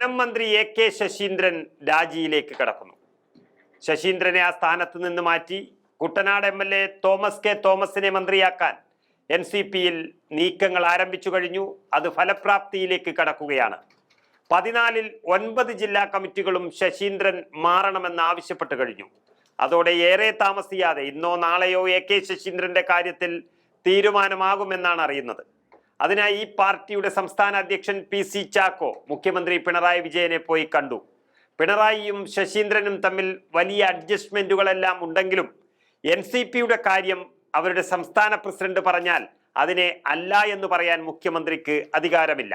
വനം മന്ത്രി A K Saseendran രാജിയിലേക്ക് കടക്കുന്നു. ശശീന്ദ്രനെ ആ സ്ഥാനത്ത് നിന്ന് മാറ്റി Kuttanad M L A Thomas K തോമസിനെ മന്ത്രിയാക്കാൻ എൻ സി പിയിൽ നീക്കങ്ങൾ ആരംഭിച്ചു കഴിഞ്ഞു. അത് ഫലപ്രാപ്തിയിലേക്ക് കടക്കുകയാണ്. പതിനാലിൽ ഒൻപത് ജില്ലാ കമ്മിറ്റികളും ശശീന്ദ്രൻ മാറണമെന്ന് ആവശ്യപ്പെട്ട് കഴിഞ്ഞു. അതോടെ ഏറെ താമസിയാതെ ഇന്നോ നാളെയോ എ കെ ശശീന്ദ്രന്റെ കാര്യത്തിൽ തീരുമാനമാകുമെന്നാണ് അറിയുന്നത്. അതിനായി ഈ പാർട്ടിയുടെ സംസ്ഥാന അധ്യക്ഷൻ പി സി ചാക്കോ മുഖ്യമന്ത്രി പിണറായി വിജയനെ പോയി കണ്ടു. പിണറായിയും ശശീന്ദ്രനും തമ്മിൽ വലിയ അഡ്ജസ്റ്റ്മെന്റുകളെല്ലാം ഉണ്ടെങ്കിലും എൻ സി പിയുടെ കാര്യം അവരുടെ സംസ്ഥാന പ്രസിഡന്റ് പറഞ്ഞാൽ അതിനെ അല്ല എന്ന് പറയാൻ മുഖ്യമന്ത്രിക്ക് അധികാരമില്ല.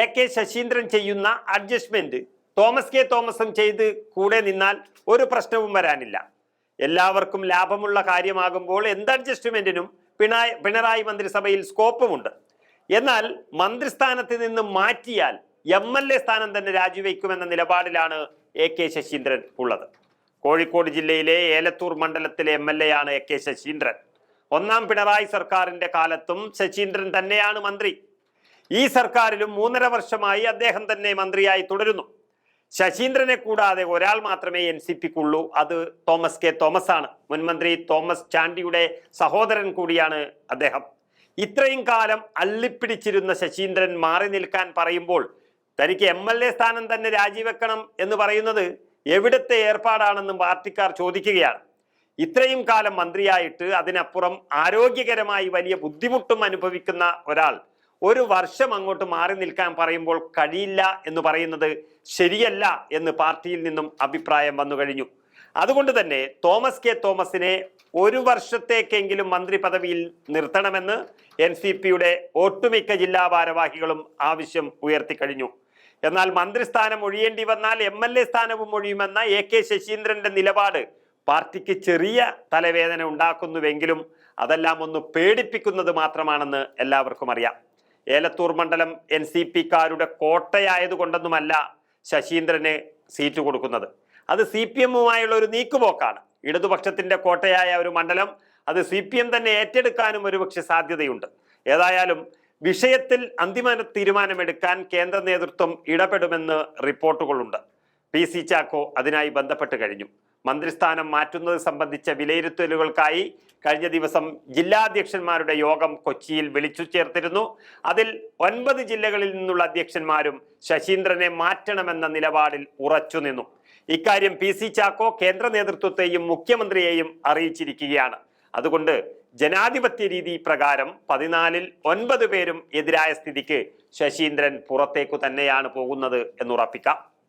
എ കെ ശശീന്ദ്രൻ ചെയ്യുന്ന അഡ്ജസ്റ്റ്മെന്റ് തോമസ് കെ തോമസും ചെയ്ത് കൂടെ നിന്നാൽ ഒരു പ്രശ്നവും വരാനില്ല. എല്ലാവർക്കും ലാഭമുള്ള കാര്യമാകുമ്പോൾ എന്ത് അഡ്ജസ്റ്റ്മെന്റിനും പിണറായി പിണറായി മന്ത്രിസഭയിൽ സ്കോപ്പുമുണ്ട്. എന്നാൽ മന്ത്രിസ്ഥാനത്ത് നിന്ന് മാറ്റിയാൽ എം എൽ എ സ്ഥാനം തന്നെ രാജിവെക്കുമെന്ന നിലപാടിലാണ് എ കെ ശശീന്ദ്രൻ ഉള്ളത്. കോഴിക്കോട് ജില്ലയിലെ ഏലത്തൂർ മണ്ഡലത്തിലെ എം എൽ എ ആണ് എ കെ ശശീന്ദ്രൻ. ഒന്നാം പിണറായി സർക്കാരിന്റെ കാലത്തും ശശീന്ദ്രൻ തന്നെയാണ് മന്ത്രി. ഈ സർക്കാരിലും മൂന്നര വർഷമായി അദ്ദേഹം തന്നെ മന്ത്രിയായി തുടരുന്നു. ശശീന്ദ്രനെ കൂടാതെ ഒരാൾ മാത്രമേ എൻ സി പിക്കുള്ളൂ അത് തോമസ് കെ തോമസ് ആണ് മുൻമന്ത്രി തോമസ് ചാണ്ടിയുടെ സഹോദരൻ കൂടിയാണ് അദ്ദേഹം. ഇത്രയും കാലം അള്ളിപ്പിടിച്ചിരുന്ന ശശീന്ദ്രൻ മാറി നിൽക്കാൻ പറയുമ്പോൾ തനിക്ക് എം എൽ എ സ്ഥാനം തന്നെ രാജിവെക്കണം എന്ന് പറയുന്നത് എവിടത്തെ ഏർപ്പാടാണെന്നും പാർട്ടിക്കാർ ചോദിക്കുകയാണ്. ഇത്രയും കാലം മന്ത്രിയായിട്ട് അതിനപ്പുറം ആരോഗ്യകരമായി വലിയ ബുദ്ധിമുട്ടും അനുഭവിക്കുന്ന ഒരാൾ ഒരു വർഷം അങ്ങോട്ട് മാറി നിൽക്കാൻ പറയുമ്പോൾ കഴിയില്ല എന്ന് പറയുന്നത് ശരിയല്ല എന്ന് പാർട്ടിയിൽ നിന്നും അഭിപ്രായം വന്നു കഴിഞ്ഞു. അതുകൊണ്ട് തന്നെ തോമസ് കെ തോമസിനെ ഒരു വർഷത്തേക്കെങ്കിലും മന്ത്രി പദവിയിൽ നിർത്തണമെന്ന് എൻ സി പിയുടെ ഒട്ടുമിക്ക ജില്ലാ ഭാരവാഹികളും ആവശ്യം ഉയർത്തിക്കഴിഞ്ഞു. എന്നാൽ മന്ത്രിസ്ഥാനം ഒഴിയേണ്ടി വന്നാൽ എം എൽ എ സ്ഥാനവും ഒഴിയുമെന്ന എ കെ ശശീന്ദ്രന്റെ നിലപാട് പാർട്ടിക്ക് ചെറിയ തലവേദന ഉണ്ടാക്കുന്നുവെങ്കിലും അതെല്ലാം ഒന്ന് പേടിപ്പിക്കുന്നത് മാത്രമാണെന്ന് എല്ലാവർക്കും അറിയാം. ഏലത്തൂർ മണ്ഡലം എൻ സി പിക്കാരുടെ കോട്ടയായതുകൊണ്ടൊന്നുമല്ല ശശീന്ദ്രന് സീറ്റ് കൊടുക്കുന്നത്. അത് സി പി എമ്മുമായുള്ള ഒരു നീക്കുപോക്കാണ്. ഇടതുപക്ഷത്തിന്റെ കോട്ടയായ ഒരു മണ്ഡലം അത് സി പി എം തന്നെ ഏറ്റെടുക്കാനും ഒരുപക്ഷെ സാധ്യതയുണ്ട്. ഏതായാലും വിഷയത്തിൽ അന്തിമ തീരുമാനമെടുക്കാൻ കേന്ദ്ര നേതൃത്വം ഇടപെടുമെന്ന് റിപ്പോർട്ടുകളുണ്ട്. പി സി ചാക്കോ അതിനായി ബന്ധപ്പെട്ട് കഴിഞ്ഞു. മന്ത്രിസ്ഥാനം മാറ്റുന്നത് സംബന്ധിച്ച വിലയിരുത്തലുകൾക്കായി കഴിഞ്ഞ ദിവസം ജില്ലാധ്യക്ഷന്മാരുടെ യോഗം കൊച്ചിയിൽ വിളിച്ചു ചേർത്തിരുന്നു. അതിൽ ഒൻപത് ജില്ലകളിൽ നിന്നുള്ള അധ്യക്ഷന്മാരും ശശീന്ദ്രനെ മാറ്റണമെന്ന നിലപാടിൽ ഉറച്ചു നിന്നു ഇക്കാര്യം പി സി ചാക്കോ കേന്ദ്ര നേതൃത്വത്തെയും മുഖ്യമന്ത്രിയെയും അറിയിച്ചിരിക്കുകയാണ്. അതുകൊണ്ട് ജനാധിപത്യ രീതി പ്രകാരം പതിനാലിൽ ഒൻപത് പേരും എതിരായ സ്ഥിതിക്ക് ശശീന്ദ്രൻ പുറത്തേക്കു തന്നെയാണ് പോകുന്നത് എന്നുറപ്പിക്കാം.